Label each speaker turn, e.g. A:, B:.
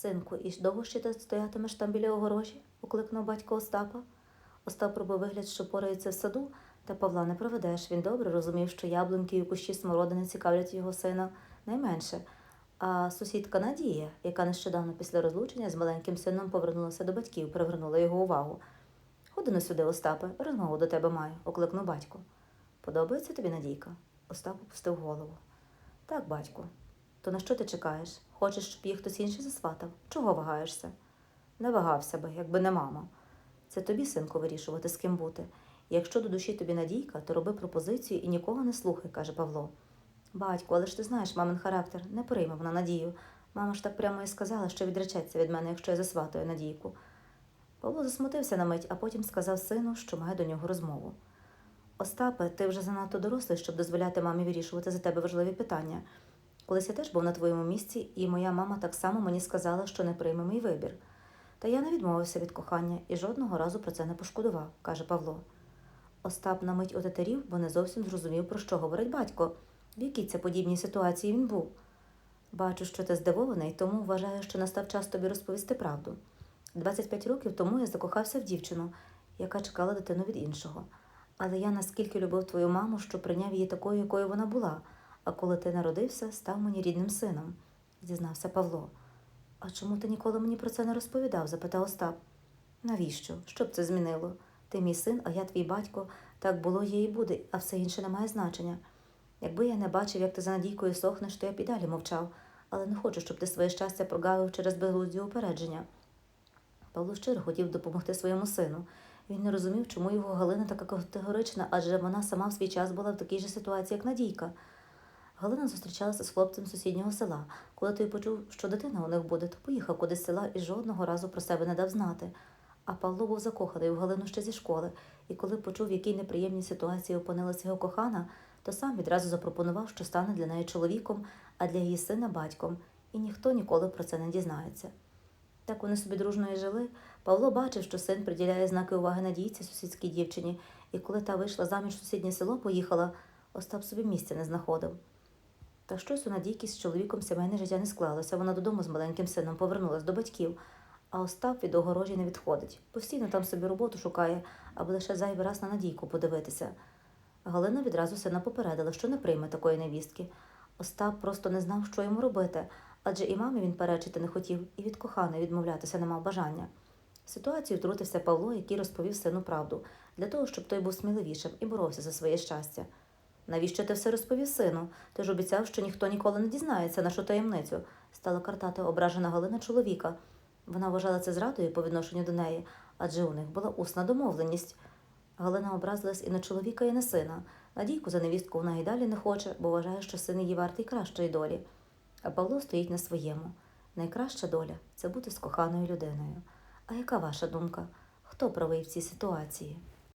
A: Синку, і довго ще ти стоятимеш там біля огорожі? окликнув батько Остапа. Остап робив вигляд, що порається в саду, та Павла не проведеш. Він добре розумів, що яблуньки і кущі смородини цікавлять його сина найменше. А сусідка Надія, яка нещодавно після розлучення з маленьким сином повернулася до батьків, привернула його увагу. Ходи на сюди, Остапе, розмову до тебе маю, окликнув батько. Подобається тобі Надійка? Остап опустив голову. Так, батько. То на що ти чекаєш? Хочеш, щоб їх хтось інший засватав? Чого вагаєшся? Не вагався би, якби не мама. Це тобі, синку, вирішувати, з ким бути. Якщо до душі тобі Надійка, то роби пропозицію і нікого не слухай, каже Павло. Батько, але ж ти знаєш мамин характер, не прийме вона Надію. Мама ж так прямо і сказала, що відречеться від мене, якщо я засватаю Надійку. Павло засмутився на мить, а потім сказав сину, що має до нього розмову. Остапе, ти вже занадто дорослий, щоб дозволяти мамі вирішувати за тебе важливі питання. Колись я теж був на твоєму місці, і моя мама так само мені сказала, що не прийме мій вибір. Та я не відмовився від кохання і жодного разу про це не пошкодував, каже Павло. Остап на мить отетерів, бо не зовсім зрозумів, про що говорить батько, в якій це подібній ситуації він був. Бачу, що ти здивований, тому вважаю, що настав час тобі розповісти правду. 25 років тому я закохався в дівчину, яка чекала дитину від іншого. Але я наскільки любив твою маму, що прийняв її такою, якою вона була, а коли ти народився, став мені рідним сином, зізнався Павло. А чому ти ніколи мені про це не розповідав? запитав Остап. Навіщо? Що б це змінило? Ти мій син, а я твій батько, так було, є і буде, а все інше не має значення. Якби я не бачив, як ти за Надійкою сохнеш, то я б і далі мовчав, але не хочу, щоб ти своє щастя прогавив через безглузді упередження. Павло щиро хотів допомогти своєму сину. Він не розумів, чому його Галина така категорична, адже вона сама в свій час була в такій же ситуації, як Надійка. Галина зустрічалася з хлопцем сусіднього села. Коли той почув, що дитина у них буде, то поїхав кудись з села і жодного разу про себе не дав знати. А Павло був закоханий в Галину ще зі школи, і коли почув, в якій неприємній ситуації опинилася його кохана, то сам відразу запропонував, що стане для неї чоловіком, а для її сина батьком, і ніхто ніколи про це не дізнається. Так вони собі дружно і жили. Павло бачив, що син приділяє знаки уваги надійці сусідській дівчині, і коли та вийшла заміж сусіднє село, поїхала, Остап собі місця не знаходив. Та щось у Надійки з чоловіком сімейне життя не склалося. Вона додому з маленьким сином повернулась до батьків, а Остап від огорожі не відходить. Постійно там собі роботу шукає, аби лише зайвий раз на Надійку подивитися. Галина відразу сина попередила, що не прийме такої невістки. Остап просто не знав, що йому робити, адже і мамі він перечити не хотів, і від коханої відмовлятися не мав бажання. Ситуацію втрутився Павло, який розповів сину правду, для того, щоб той був сміливішим і боровся за своє щастя. Навіщо ти все розповів сину? Ти ж обіцяв, що ніхто ніколи не дізнається нашу таємницю, стала картати ображена Галина чоловіка. Вона вважала це зрадою по відношенню до неї, адже у них була усна домовленість. Галина образилась і на чоловіка, і на сина. Надійку за невістку вона й далі не хоче, бо вважає, що син її вартий кращої долі. А Павло стоїть на своєму. Найкраща доля це бути з коханою людиною. А яка ваша думка? Хто правий в цій ситуації?